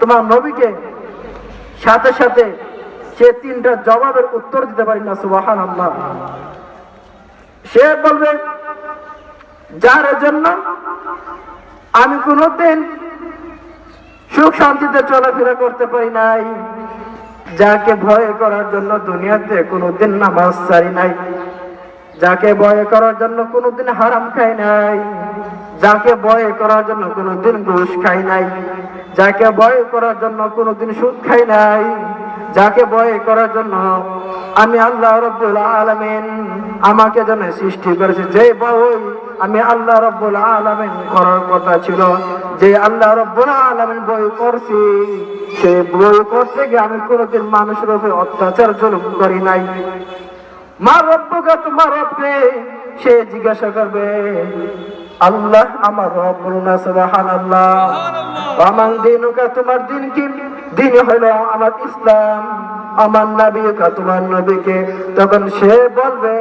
তোমার নবীকে সাথে সাথে সে তিনটা জবাবের উত্তর দিতে পারি না সুবাহান আল্লাহ সে বলবে, যার জন্য আমি কোনোদিন সুখ শান্তিতে চলাফেরা করতে পারি নাই, যাকে ভয় করার জন্য দুনিয়াতে কোনোদিন নামাজ ছাড়ি নাই, যাকে ভয় করার জন্য কোনোদিন হারাম খাই নাই, যাকে ভয় করার জন্য কোনোদিন ঘুষ খাই নাই। যাকে ভয় করার জন্য কোনোদিন সুদ খাই নাই, যাকে ভয় করার জন্য আমি আল্লাহ রব্বুল আলামিন আমাকে যেন সৃষ্টি করেছে। যে ভয় আমি আল্লাহ রব্বুল আলামিন করার কথা ছিল, যে আল্লাহ রব্বুল আলামিন বই করছি, সে বই করতে গিয়ে আমি কোনোদিন মানুষের উপরে অত্যাচার জুলুম করি নাই। মা রব্বুকা তোমার রব্বে সে জিজ্ঞাসা করবে আল্লাহ আমার রব বলুন সুবহানাল্লাহ। আমার দিনুকা তোমার দিন কি? দিন হলো আমার ইসলাম আমার নবীকা তোমার নবীকে। তখন সে বলবে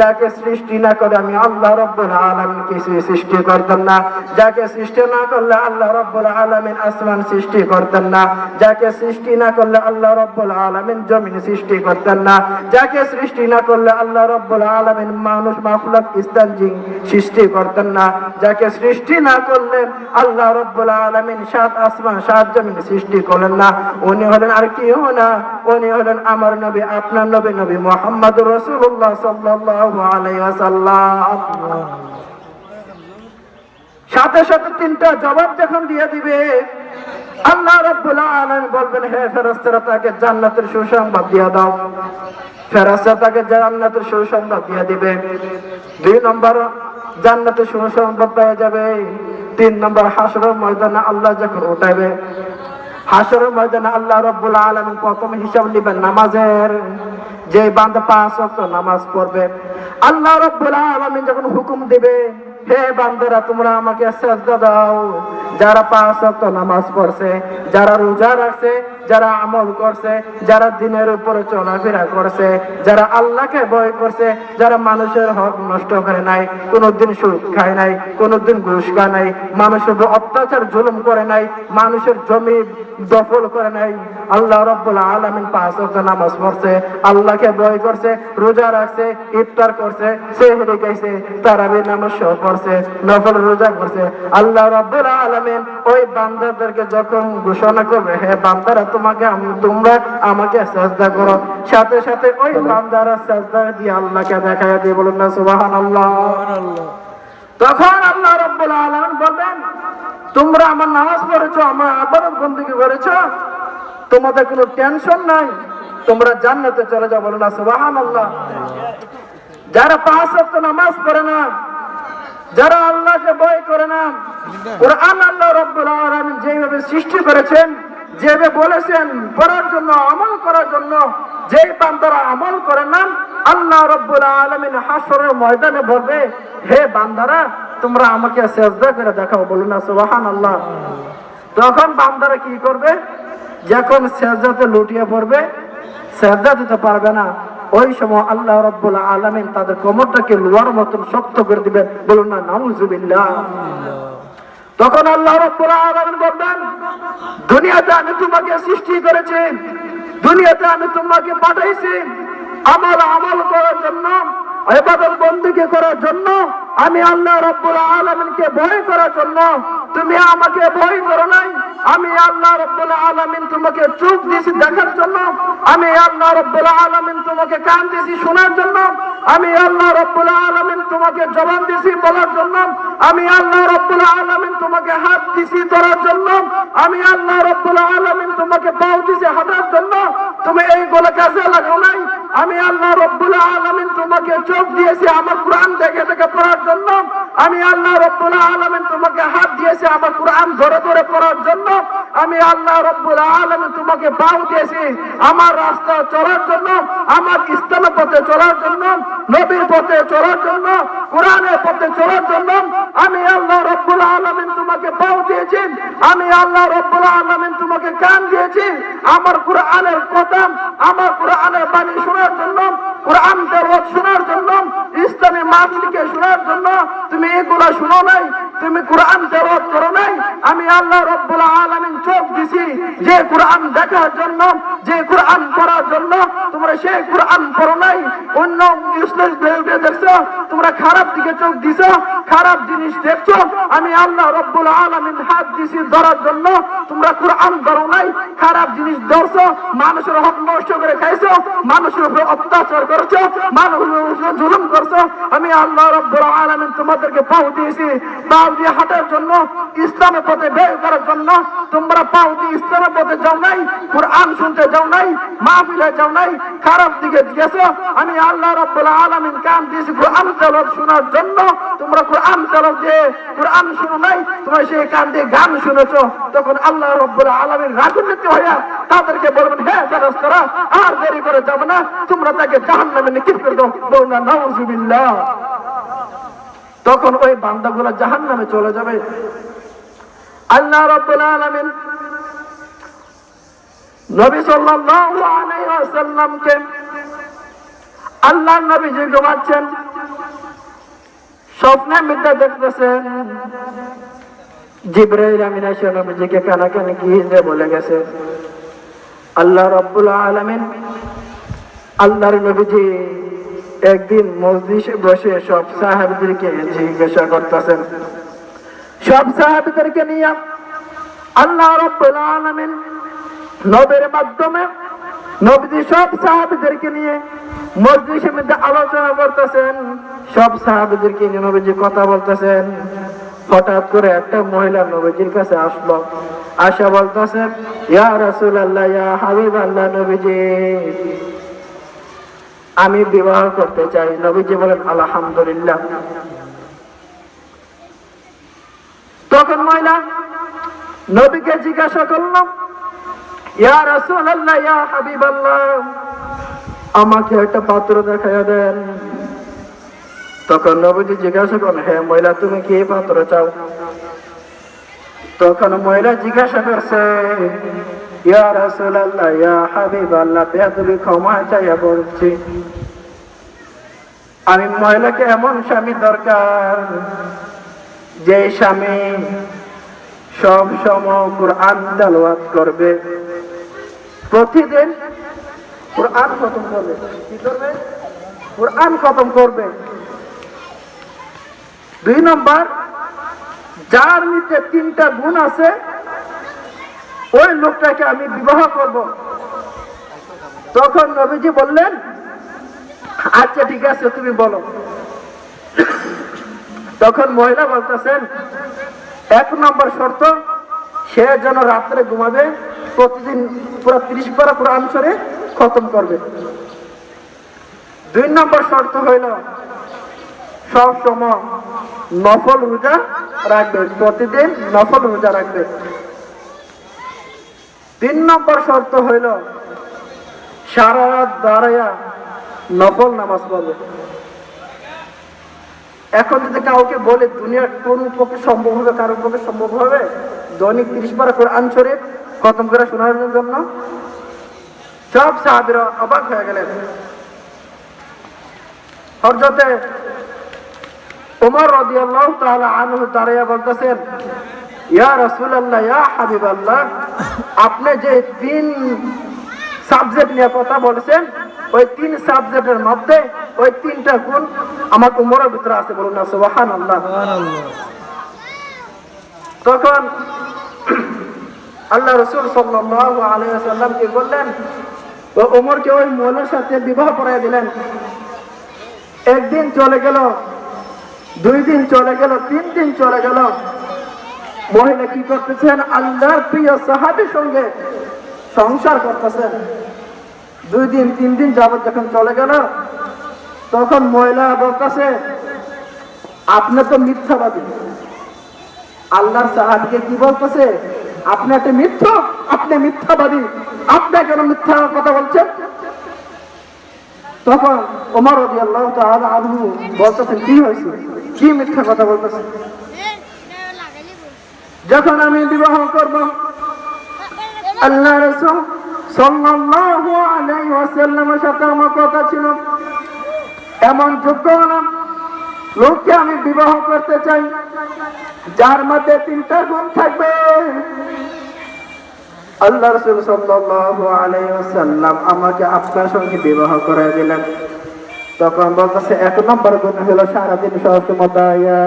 যাকে সৃষ্টি না করে আমি আল্লাহ রব্বুল আলামিন কিছু সৃষ্টি করতাম না। যাকে সৃষ্টি না করলে আল্লাহ রব্বুল আলামিন আসমান সৃষ্টি করতেন না। যাকে সৃষ্টি না করলে আল্লাহ রব্বুল আলামিন জমিন সৃষ্টি করতেন না। যাকে সৃষ্টি না করলে আল্লাহ রব্বুল আলামিন মানুষ, মাখলুক ইস্তান জিন সৃষ্টি করতেন না। যাকে সৃষ্টি না করলে আল্লাহ রব্বুল আলামিন সাত আসমান, সাত জমিন সৃষ্টি করলেন না। উনি হলেন আর কি না। উনি হলেন আমার নবী, আপনার নবী নবী মোহাম্মদ রসুল্লাহ ওয়াসাল্লাম সাথে সাথে তিনটা জবাব যখন দিয়ে দিবে, আল্লাহ আলামিন বলবেন, হে ফেরেশতারা, তাকে জান্নাতের সুসংবাদ দিয়ে দাও। ফেরেশতা তাকে জান্নাতের সুসংবাদ দিয়ে দিবে। দুই নম্বর, জান্নাতের সুসংবাদ পেয়ে যাবে। তিন নম্বর, হাসরের ময়দানে আল্লাহ যখন উঠাবে হাসরের ময়দানে আল্লাহ রব্বুল আলম প্রথম হিসাব নেবেন নামাজের। যে বান্ধ পাঁচ নামাজ পড়বে, আল্লাহ রব্বুল আলামিন যখন হুকুম দিবে হে বান্দারা, তোমরা আমাকে সাজদা দাও। যারা পাঁচ নামাজ পড়ছে, যারা রোজা রাখছে, যারা আমল করছে, যারা দিনের উপরে চলাফেরা করছে, যারা আল্লাহকে ভয় করছে, যারা মানুষের হক নষ্ট করে নাই, কোনোদিন খায় নাই, কোনোদিন ঘুষ খায় নাই মানুষের অত্যাচার, জুলুম করে নাই, মানুষের জমি দখল করে নাই। আল্লাহ রব্বুল আলামিন পাঁচ ওয়াক্ত নামাজ পড়ছে, আল্লাহকে ভয় করছে, রোজা রাখছে, ইফতার করছে সেহরি গাইছে তারাবি নামাজ সহ পড়ছে নফল রোজা করছে। আল্লাহ রব্বুল আলামিন ওই বান্দাদেরকে যখন ঘোষণা করবে হে বান্দারা তোমাকে তোমরা আমাকে সাজদা করো। সাথে সাথে ওই বান্দারা সাজদা দিয়ে আল্লাহকে দেখায় দিয়ে বলুন না সুবহানাল্লাহ। তখন আল্লাহ রব্বুল আলামিন বলবেন তোমরা আমার নামাজ পড়েছো আমার আবাদত বন্দিকে করেছ। তোমাদের কোনো টেনশন নাই। তোমরা জান্নাতে চলে যাও। বলো না সুবহানাল্লাহ। যারা পাঁচ ওয়াক্ত নামাজ পড়ে না যারা আল্লাহকে ভয় করে না, কোরআন আল্লাহ রব্বুল আলামিন যেভাবে সৃষ্টি করেছেন, যেভাবে বলেছেন, পড়ার জন্য, আমল করার জন্য, যেই বান্দারা আমল করে না, আল্লাহ রব্বুল আলামিন হাসরের ময়দানে বলবে, হে বান্দারা, তোমরা আমাকে সেজদা করে দেখাও। বলুন না, সুবহানাল্লাহ। তখন বান্দারা কি করবে? যখন সেজদাতে লুটিয়ে পড়বে, সেজদা দিতে পারবে না। ওই সময় আল্লাহ রব্বুল আলমিন তাদের কোমরটাকে লোয়ার মতন শক্ত করে দিবে বলুন না, নাউজুবিল্লাহ। তখন আল্লাহ রব্বুল আলমিন বলবেন দুনিয়াতে আমি তোমাকে সৃষ্টি করেছি, দুনিয়াতে আমি তোমাকে পাঠাইছি। আমার আমল করার জন্য ইবাদত বন্দিকে করার জন্য, আমি আল্লাহ রব্বুল আলমিনকে ভয় করার জন্য, তুমি আমাকে ভয় করো নাই। আমি আল্লাহ রব্বুল আলমিন তোমাকে চোখ দিয়েছি দেখার জন্য, আমি আল্লাহ রব্বুল আলমিন তোমাকে কান দিয়েছি শোনার জন্য আমি আল্লাহ রব্বুল আলামিন তোমাকে জবান দিয়েছি বলার জন্য। আমি আল্লাহ রব্বুল আলামিন তোমাকে হাত দিয়েছি ধরার জন্য। আমি আল্লাহ রব্বুল আলামিন তোমাকে পাও দিয়েছি হাঁটার জন্য। তুমি এইগুলো কাজে লাগাও নাই। আমি আল্লাহ রব্বুল আলামিন তোমাকে চোখ দিয়েছি আমার কোরআন দেখে দেখে পড়ার জন্য। আমি আল্লাহ রব্বুল আলামিন তোমাকে হাত দিয়েছি আমার কোরআন ধরে ধরে পড়ার জন্য। আমি আল্লাহ রব্বুল আলামিন তোমাকে পাও দিয়েছি আমার রাস্তা চলার জন্য, আমার ইসলামের পথে চলার জন্য। নবীর পথে চলার জন্য, কোরআনের পথে চলার জন্য আমি আল্লাহ রব্বুল আলমিন তোমাকে পাও দিয়েছি। আমি আল্লাহ রব্বুল আলমিন তোমাকে কান দিয়েছি। আমার কোরআনের কথা আমার কোরআনের বাণী শোনার জন্য কোরআন তেলাওয়াত শোনার জন্য, ইসলামী মাহফিলকে শোনার জন্য, তুমি এগুলা শুনো নাই। তুমি কোরআন তেলাওয়াত করো নাই, আমি আল্লাহ রব্বুল আলামিন চোখ দিছি, যে কোরআন দেখার জন্য, যে কোরআন পড়ার জন্য, তোমরা সেই কোরআন পড়ো নাই। অন্য বেউটে দেখছ, তোমরা খারাপ দিকে চোখ দিছো, খারাপ জিনিস দেখছ, আমি আল্লাহ রব্বুল আলামিন হাত দিছি ধরার জন্য, তোমরা কোরআন ধরো নাই, খারাপ জিনিস ধরছো, মানুষের হক নষ্ট করে খাইছো, মানুষের উপরে অত্যাচার করছ, মানুষের জুলুম করছ, আমি আল্লাহ রব্বুল আলামিন তোমাদেরকে পাও দিয়েছি। পাও দিয়ে হাঁটার জন্য, ইসলামের পথে বের করার জন্য, তোমরা পাও দিয়ে ইসলামের পথে যাও নাই, কোরআন শুনতে যাও নাই, মাহফিলে যাও নাই, খারাপ দিকে গেছো। আমি আল্লাহ রব্বুল আলামিন কান দিয়েছি কোরআন তেলাওয়াত শোনার জন্য। তোমরা কোরআন তেলাওয়াত দিয়ে কোরআন শুনো নাই, তোমরা সেই কান দিয়ে গান শুনেছো। তখন আল্লাহ রব্বুল আলামিন রাগান্বিত হইয়া তাদেরকে বলবেন হ্যাঁ ফেরেশতারা, আর দেরি করে যাবে না, তোমরা তাকে জাহান্নামে নিক্ষেপ করে দাও। বলুন না নাউজুবিল্লাহ। তখন ওই বান্দাগুলো জাহান্নামে চলে যাবে। আল্লাহ রব্বুল আলামিন নবী সাল্লাল্লাহু আলাইহি ওয়াসাল্লামকে নবী স্বপ্নে মিথ্যা দেখতেছেন। জিব্রাইল আমিন কানাকানি গিয়ে বলে গেছে। আল্লাহ রব্বুল আলামিন আল্লাহর নবীজি একদিন মসজিদে বসে সব সাহাবীদেরকে জিজ্ঞাসা করতেছেন। সব সাহাবীদেরকে নিয়ে আল্লাহ রব্বুল আলামিন নবীর মাধ্যমে নবীজি সব সাহাবীদেরকে নিয়ে মসজিদের মধ্যে আলোচনা করতেছেন। সব সাহাবীদেরকে নিয়ে নবীজি কথা বলতেছেন। হঠাৎ করে একটা মহিলা নবীজির কাছে আসলো। আশা বলতেছে, ইয়া রাসূলুল্লাহ, ইয়া হাবিবাল্লাহ নবীজি আমি বিবাহ করতে চাই। নবীজি বলেন, আলহামদুলিল্লাহ। তখন মহিলা নবীকে জিজ্ঞাসা করলাম ইয়া রাসূলুল্লাহ, ইয়া হাবিবাল্লাহ, আমাকে একটা পাত্র দেখাইয়া দেন। তখন নবীজি জিজ্ঞাসা করেন হ্যাঁ মহিলা তুমি কি পাত্র চাও? তখন মহিলা জিজ্ঞাসা করছে ইয়া রাসূলুল্লাহ, ইয়া হাবিবাল্লাহ ক্ষমা চাইয়া বলছি। আমি মহিলাকে এমন স্বামী দরকার যে স্বামী সব সময় কোরআন তেলাওয়াত করবে। প্রতিদিন কোরআন খতম করবে। কি করবে? কোরআন খতম করবে। দুই নম্বর, যার নিচে তিনটা গুণ আছে ওই লোকটাকে আমি বিবাহ করব। তখন নবীজি বললেন আচ্ছা ঠিক আছে, তুমি বলো। তখন মহিলা বলতেছেন, এক নম্বর শর্ত, সে যেন রাত্রে ঘুমাবে, প্রতিদিন পুরো তিরিশ পারা কোরআন সরে খতম করবে। দুই নম্বর শর্ত হইল, সব সময় নফল রোজা রাখবে, প্রতিদিন নফল রোজা রাখবে। তিন নম্বর শর্ত হইল, সারা রাত দাঁড়াইয়া নফল নামাজ পড়বে। এখন যদি কাউকে বলে, দুনিয়ার কোন পক্ষে সম্ভব হবে কারোর পক্ষে সম্ভব হবে? দৈনিক তিরিশ বার কোরআন শরীফ খতম করে শোনানোর জন্য সব সাহাবিরা অবাক হয়ে গেলেন। হরজতে উমর রাদিয়াল্লাহু তাআলা আনহু দাঁড়িয়ে বলতেছেন ইয়া রাসূলুল্লাহ, ইয়া হাবিবাল্লাহ, আপনি যে তিন সাবজেক্ট নিয়ে কথা বলেছেন, ওই তিন সাবজেক্টের মধ্যে ওই তিনটা গুণ আমার উমরের ভিতরে আছে বলুন না, সুবহানাল্লাহ। তখন আল্লাহ রসুল সাল্লাল্লাহু আলাইহি ওয়াসাল্লাম কি বললেন, ও ওমরকে ওই মৌলের সাথে বিবাহ করাই দিলেন। একদিন চলে গেল, দুই দিন চলে গেল, তিন দিন চলে গেল মহিলা কি করতেছেন? আল্লাহর প্রিয় সাহাবির সঙ্গে সংসার করতেছেন। দুই দিন, তিন দিন যাবত যখন চলে গেল, তখন মহিলা বলতেছে, আপনি তো মিথ্যাবাদী। আল্লাহর সাহাবিকে কি বলতেছে? আপনি একটা মিথ্য, আপনি মিথ্যাবাদী। আপনি কেন মিথ্যা কথা বলছেন? তখন ওমর আল্লাহ আনহু বলতেছেন, কি হয়েছে? কি মিথ্যা কথা বলতেছেন? যখন আমি বিবাহ করব আল্লাহ রসুল সাল্লাল্লাহু আলাইহি সাথে আমার কথা ছিল। এমন যোগ্য লোককে আমি বিবাহ করতে চাই, যার মধ্যে তিনটা গুণ থাকবে। আল্লাহ রসুল সাল্লাল্লাহু আলাইহি ওয়াসাল্লাম আমাকে আপনার সঙ্গে বিবাহ করে দিলেন। তখন বলতেছে, এক নম্বর গুণ হলো সারাদিন সবসময় দাঁড়িয়ে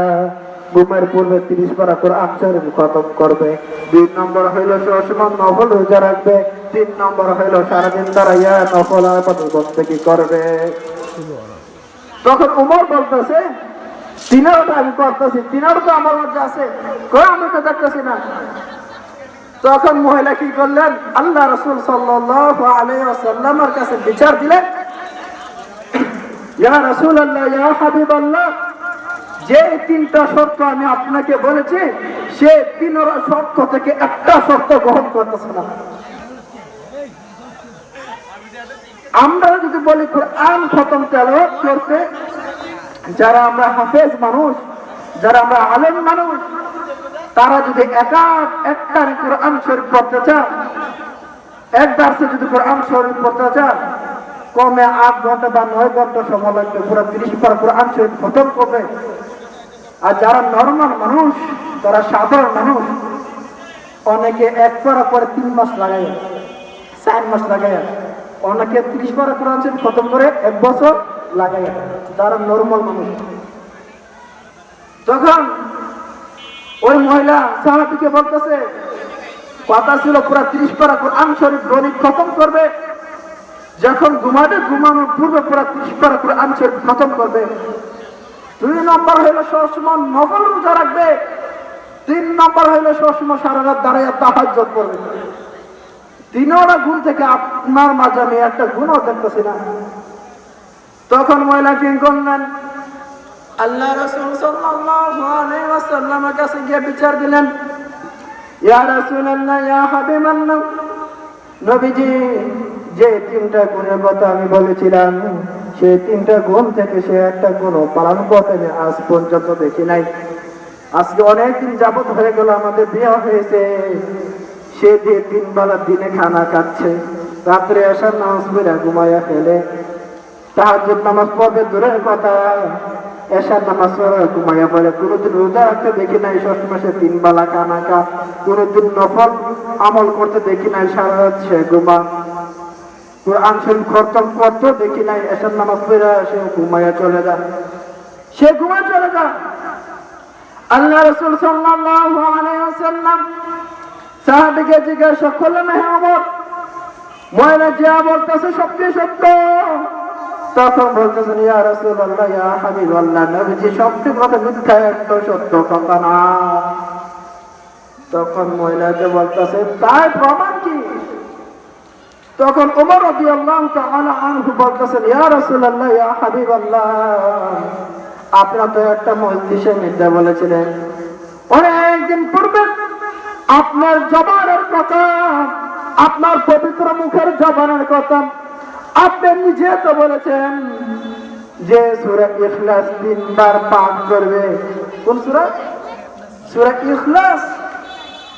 ঘুমের পূর্বে তিরিশ পারা করে আচরণ খতম করবে। দুই নম্বর হইল সবসময় নফল রোজা রাখবে। তিন নম্বর হইল সারাদিন দাঁড়াইয়া নফল আপাত বন্দী করবে। তখন উমর বলতেছে, তিনারটা আমি করতেছি তিনার তো আমার মধ্যে আছে। কই, আমি তো দেখতেছি না। তখন মহিলা কি করলেন? আল্লাহ রসুল ওয়াসাল্লামের কাছে বিচার দিলেন। ইয়া রসুল আল্লাহ ইয়া হাবিব আল্লাহ যে তিনটা শর্ত আমি আপনাকে বলেছি, সে তিন শর্ত থেকে একটা শর্ত গ্রহণ করতেছে না। আমরা যদি বলি কোরআন খতম তেলাওয়াত করতে, যারা আমরা হাফেজ মানুষ, যারা আমরা আলেম মানুষ, তারা যদি একা একটা কোরআন শরীফ পড়তে চান, এক দার্সে যদি কোরআন শরীফ পড়তে চান, কমে আট ঘণ্টা বা নয় ঘণ্টা সময় লাগবে, পুরো তিরিশ পার কোরআন শরীফ খতম করবে। আর যারা নর্মাল মানুষ, যারা সাধারণ মানুষ, অনেকে এক পারা পরে তিন মাস লাগাই চার মাস লাগাই অনেকে ত্রিশ পারা কোরআন শরীফ খতম করে এক বছর লাগাই যারা নর্মাল মানুষ। তখন ওই মহিলা সাহাবিকে বলতেছে, কথা ছিল পুরা ত্রিশ পারা কোরআন শরীফ গণিত খতম করবে? যখন ঘুমাবে, ঘুমানোর পূর্বে পুরা ত্রিশ পারা কোরআন শরীফ খতম করবে। দুই নম্বর হইল সবসময় নকল রোজা রাখবে, তিন নম্বর হইল সবসময় সারা রাত দাঁড়াইয়া তাহাজ্জত করবে। তিনোটা গুণ থেকে আপনার মাঝে আমি একটা গুণও দেখতেছি না। তখন মহিলা কি করলেন? আল্লাহ রসুল ওয়াসাল্লামের কাছে গিয়ে বিচার দিলেন, ইয়া রাসূলুল্লাহ, ইয়া হাবিবাল্লাহ, নবীজি, যে তিনটা গুণের কথা আমি বলেছিলাম সেই তিনটা গুণ থেকে সে একটা গুণ পালন করতে আজ পর্যন্ত দেখি নাই। আজকে অনেকদিন যাবত হয়ে গেল, আমাদের বিয়ে হয়েছে। সে দিয়ে তিন বেলা দিনে খানা খাচ্ছে। রাত্রে আসার নামাজ পড়ে ঘুমাইয়া ফেলে। তাহাজুদ নামাজ পড়বে দূরের কথা। এসার নামাজ ঘুমাইয়া পড়ে। কোনোদিন রোজা রাখতে দেখি নাই ষষ্ঠ মাসে তিন বেলা খানা খা। কোনোদিন নফল আমল করতে দেখি নাই, সারা রাত সে ঘুমা কোরআন শরীফ খতম করতে দেখি নাই, এসার নামাজ পড়ে সে ঘুমাইয়া চলে যায়। সে ঘুমায় চলে যায়। আল্লাহ রসুল সাল্লাল্লাহু আলাইহি ওয়াসাল্লাম সাহাবীকে জিজ্ঞাসা করলেন, হে ওমর ময়না যা বলতেছে সত্যি সত্য? তখন বলতেছেন, ইয়া রাসূলুল্লাহ, ইয়া হাবিবাল্লাহ, নবীজি সত্যি কথা মিথ্যা একটা সত্য কথা না। তখন মহিলাকে বলতেছে তাই প্রমাণ কি? তখন ওমর রাদিয়াল্লাহু তাআলা আনহু বলতেছেন, ইয়া রাসূলুল্লাহ, ইয়া হাবিবাল্লাহ। আপনারা তো একটা মজলিসে মিথ্যা বলেছিলেন। অনেকদিন পূর্বে আপনার জবানের কথা, আপনার পবিত্র মুখের জবানের কথা আপনি নিজে তো বলেছেন যে সুরা ইখলাস তিনবার পাঠ করবে। কোন সুরা? সুরা ইখলাস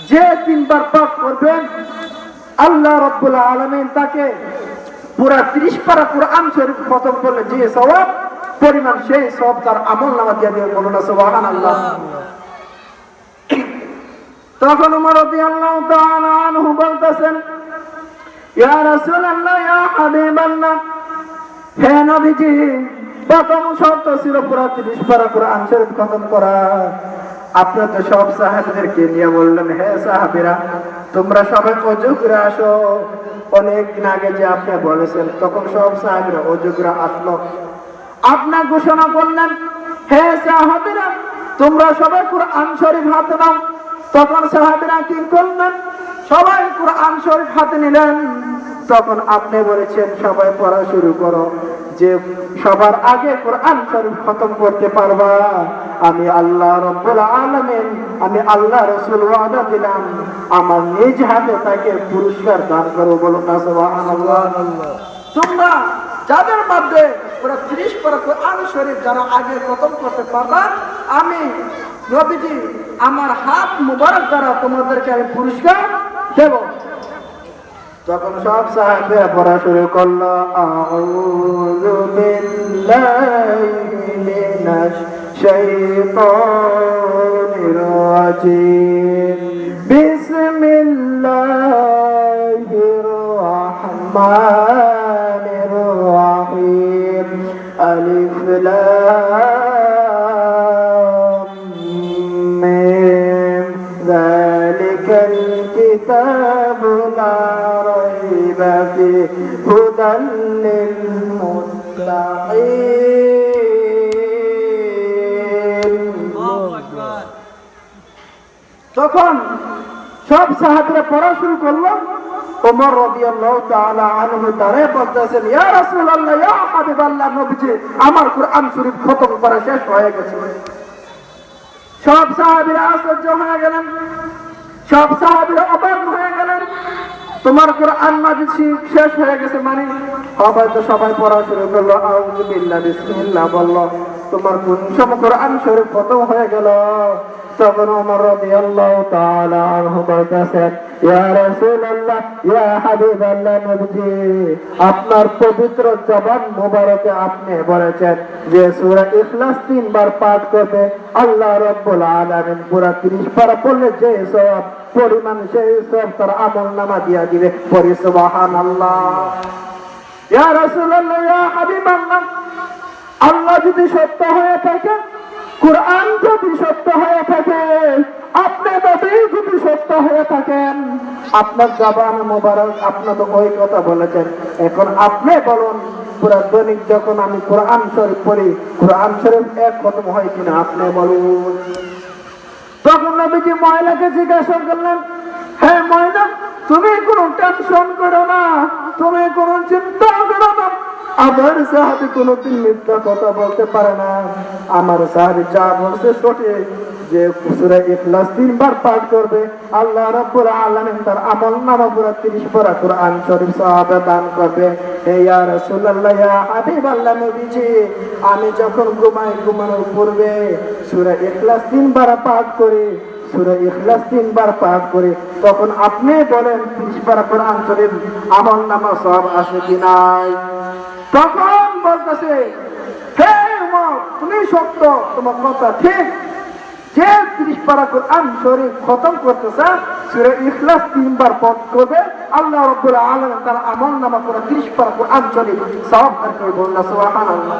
যে তিনবার পাঠ করবেন আল্লাহ রব্বুল আলমিন তাকে পুরা ত্রিশ পারা কোরআন শরীফ খতম করলে যে সবাব পরিমাণ সেই সব তার আমল নামা দিয়ে দিয়ে বলুন সোহান আল্লাহ তখন উমর তাআলা আনহু বলতেছেন, ইয়া রাসূলুল্লাহ, ইয়া হাবিবাল্লাহ, হে নবীজি, প্রথম শর্ত ছিল পুরা 30 পারা খতম করা। আপনি তো সব সাহাবীদেরকে নিয়ে বললেন, হে সাহাবীরা তোমরা সবাই অজু আসো। অনেক দিন আগে যে আপনি বলেছেন, তখন সব সাহেবরা অজু আসলো। আপনার ঘোষণা করলেন, হে সাহাবীরা, তোমরা সবাই কোরআন শরীফ হাতে নাও। তখন সাহাবীরা কি করলেন? সবাই কোরআন শরীফ হাতে নিলেন। তখন আপনি বলেছেন, সবাই পড়া শুরু করো। যে সবার আগে কোরআন শরীফ খতম করতে পারবা। আমি আল্লাহ রব্বুল আলামিন, আমি আল্লাহ রসুল ওয়াদা দিলাম। আমার নিজ হাতে তাকে পুরস্কার দান করব বলো তোমরা যাদের মধ্যে পুরো ত্রিশ পর কোরআন শরীফ যারা আগে খতম করতে পারবা, আমি নবীজি আমার হাত মুবারক দ্বারা তোমাদেরকে আমি পুরস্কার দেব। তখন সব সাহায্যে পড়া শুরু করলো আউযু বিল্লাহি মিনাশ শাইতানির রাজিম বিসমিল্লাহির রাহমানির রাহিম আলিফ লাম ريب فيه هدى للمتقين তখন সব সাহাবীরা পড়া শুরু করলো ওমর রাদিয়াল্লাহু তাআলা আনহু তারে বলতেছেন ইয়া রাসূলুল্লাহ ইয়া হাবিবাল্লাহ নবীজি আমার কোরআন শরীফ খতম করা শেষ হয়ে গেছে সব সাহাবীরা আশ্চর্য হয়ে গেলেন সব সাহাবীরা অবাক হয়ে গেলেন তোমার কোরআন শি- শেষ হয়ে গেছে মানে? সবাই তো সবাই পড়া শুরু করল আউযু বিল্লাহ বিসমিল্লাহ বলল, তোমার কোন সময় কোরআন শরীফ খতম হয়ে গেল? তখন ওমর রাদিয়াল্লাহু তাআলা ইয়া রাসূলুল্লাহ, ইয়া হাবিবাল্লাহ নবীজি, আপনার পবিত্র জবান মোবারকে আপনি বলেছেন যে সূরা ইখলাস তিনবার পাঠ করবে। আল্লাহ রাব্বুল আলামিন পুরা 30 পারা পড়লে যে সওয়াব পরিমাণ সেই সব তার আমল নামা দিয়া দিবে। পরি সুবহানাল্লাহ। ইয়া রাসূলুল্লাহ, ইয়া হাবিবাল্লাহ, আল্লাহ যদি সত্য হয়ে থাকে, কোরআন যদি সত্য হয়ে থাকে, আপনি নবী যদি সত্য হয়ে থাকেন, আপনার জবান মোবারক আপনার তো ওই কথা বলেছেন। এখন আপনি বলুন, পুরা দৈনিক যখন আমি কোরআন শরীফ পড়ি, কোরআন শরীফ এক খতম হয় কিনা আপনি বলুন। তখন নবীজি ময়লাকে জিজ্ঞাসা করলেন হ্যাঁ ময়না তুমি কোনো টেনশন করো না, তুমি কোনো চিন্তা করো না। আমার সাহাবি কোনোদিন মিথ্যা কথা বলতে পারে না। আমার সাহাবি যা বলছে সঠিক, যে সূরা ইখলাস তিনবার পাঠ করবে। আল্লাহ রাব্বুল আলামিন তার আমল নামা পুরো 30 পারা কোরআন শরীফ সাহাবে দান করবে। হে ইয়া রাসূলুল্লাহ, ইয়া নবীজি, আমি যখন ঘুমাই, ঘুমানোর পূর্বে সূরা ইখলাস তিনবার পাঠ করি, সূরা ইখলাস তিনবার পাঠ করি, তখন আপনি বলেন 30 পারা কোরআন শরীফ আমল নামা সব আসে কি নাই? তখন বলতেছে, হে উমর, তুমি সত্য তোমার কথা ঠিক। যে ত্রিশ পারা কোরআন শরীফ খতম করতেছে, সুরে ইখলাস তিনবার পথ করবে। আল্লাহ রব্বুল আলামিন তার আমল নামা করে ত্রিশ পারা কোরআন শরীফ বলনা সুবহানাল্লাহ।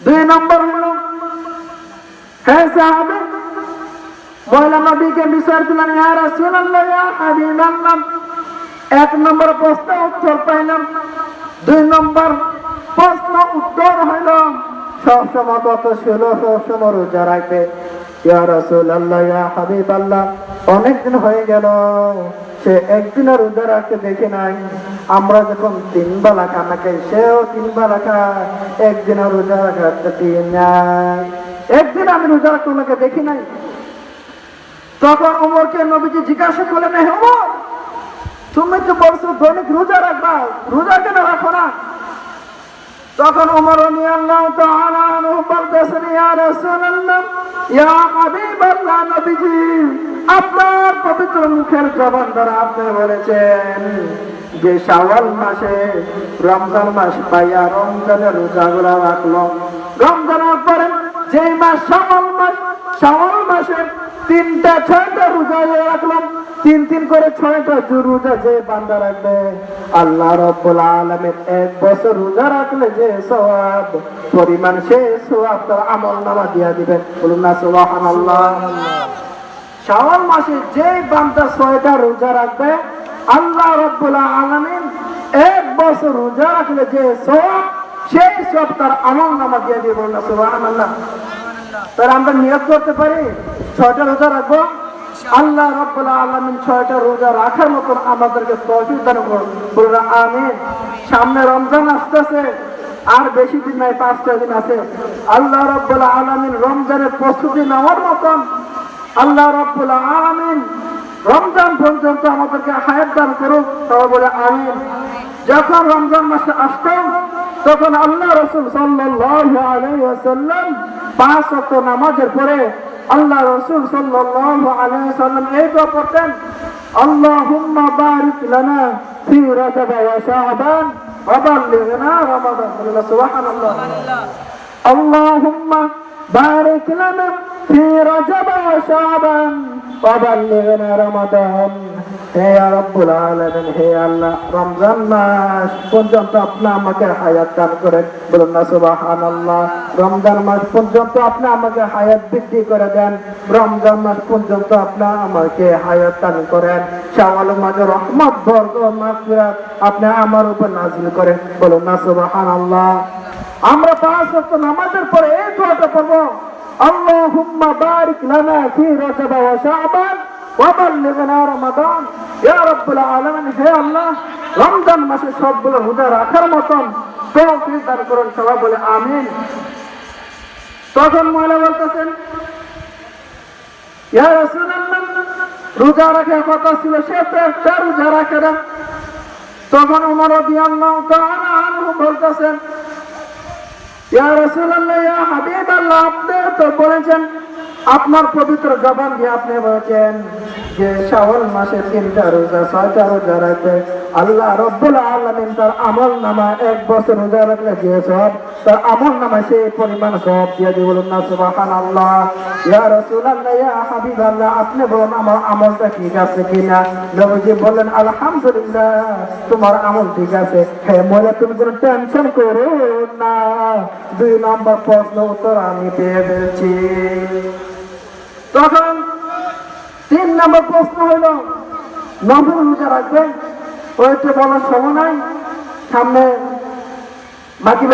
দুই নম্বর হলো হ্যাঁ সাহাবে মহিলা নবীকে বিচার দিলেন ইয়া রাসূলুল্লাহ, ইয়া এক নম্বর প্রশ্ন উত্তর পাইলাম। দুই নম্বর প্রশ্ন উত্তর হইল সবসময় কত ছিল সবসময় রোজা রাখবে অনেকদিন হয়ে গেল, সে একদিনও রোজা রাখতে দেখি নাই। আমরা যখন তিন বেলা খানা খাই, সেও তিন বেলা খায়, একদিনও রোজা রাখাতে দিন নাই। একদিন আমি রোজা রাখতে দেখি নাই। তখন উমরকে নবীজি জিজ্ঞাসা করলেন, হে উমর তুমি তো বলছো দৈনিক রোজা রাখবা। রোজা কেন রাখো না? তখন উমর রাদিয়াল্লাহু তাআলা বলতেছেন, ইয়া রাসূলুল্লাহ, ইয়া হাবিবাল্লাহ নবীজি, আপনার পবিত্র মুখের জবান দ্বারা আপনি বলেছেন যে শাওয়াল মাসে, রমজান মাস পাইয়া রমজানের রোজাগুলা রাখল। রমজানের পরে যে মাস শাওয়াল মাস, শাওয়াল মাসে তিনটা, ছয়টা রোজা রাখলাম। তিন তিন করে ছয়টা রোজা যে বান্দা রাখবে, আল্লাহ রব্বুল আলামিন এক বছর রোজা রাখলে যে সওয়াব, পরিমাণ সে সওয়াব তার আমল নামা দিয়া দিবেন। বলুন না, সুবহানাল্লাহ। শাওয়াল মাসে যে বান্দা ছয়টা রোজা রাখবে, আল্লাহ রব্বুল আলামিন এক বছর রোজা রাখলে যে সওয়াব, সেই সব তার আমল নামা দিয়ে দিয়ে বলুন না, সুবহানাল্লাহ। তাহলে আমরা নিয়োগ করতে পারি, ছয়টা রোজা রাখব। আল্লাহ রব্বুল আলামিন ছয়টা রোজা রাখার মতন আমাদেরকে তৌফিক দান করুন। বলুন আমিন। সামনে রমজান আসতেছে, আর বেশি দিন নাই পাঁচ ছয় দিন আছে। আল্লাহ রব্বুল আলামিন রমজানের প্রস্তুতি নেওয়ার মতন আল্লাহ রব্বুল আলামিন রমজান পর্যন্ত আমাদেরকে হায়াত দান করুক। তবে বলে আমিন। যখন রমজান মাসে আসতাম তখন আল্লাহ রসুল সাল্লাম পাঁচ অক্ট নামাজের পরে আল্লাহ রসুল সাল্লাম এই তো করতেন আল্লাহুম্মা বারিক লানা ফি রাজাব ওয়া শাবান, ওয়া বাল্লিগনা রমাদান। আল্লাহ সুবহানাল্লাহ। আল্লাহুম্মা বারিক লানা ফি রাজাব ওয়া শাবান, ওয়া বাল্লিগনা রমাদান। আল্লাহ আপনি আমার উপর নাজিল করেন। বলুন না, সুবহানাল্লাহ। আমরা পাঁচ ওয়াক্ত নামাজের পরে এই দোয়াটা পড়ব। আল্লাহুম্মা বারিক আল্লাহ, রমজান মাসে সবগুলো রোজা রাখার মতন তৌফিক করুন, সবাই বলে আমিন। তখন মহিলা বলতেছেন রোজা রাখার কথা ছিল সে তো একটা রোজা রাখে না। তখন আনহু বলতেছেন, ইয়া রাসূলুল্লাহ, ইয়া হাবিবাল্লাহ, আপনি তো বলেছেন আপনার পবিত্র জবান দিয়ে আপনি বলছেন যে শাওয়াল মাসে তিনটা রোজা, ছয়টা রোজা রাখবে। আল্লাহ রব্বুল আলামিন তার আমল নামা এক বছর রোজা রাখলে যে সব, তার আমল নামা সেই পরিমাণ সব দিয়ে দিয়ে বলুন না, সুবহানাল্লাহ। ইয়া রাসূলুল্লাহ, ইয়া হাবিবাল্লাহ, আপনি বলুন আমার আমলটা ঠিক আছে কিনা? নবীজি বললেন, আলহামদুলিল্লাহ, তোমার আমল ঠিক আছে। হ্যাঁ মহিলা, তুমি কোনো টেনশন করো না। দুই নম্বর প্রশ্ন উত্তর আমি পেয়ে ফেলছি। তখন তিন নম্বর প্রশ্ন হইল নফল রোজা রাখবেন? ওইটা বলার সময় নাই। সামনে বাকি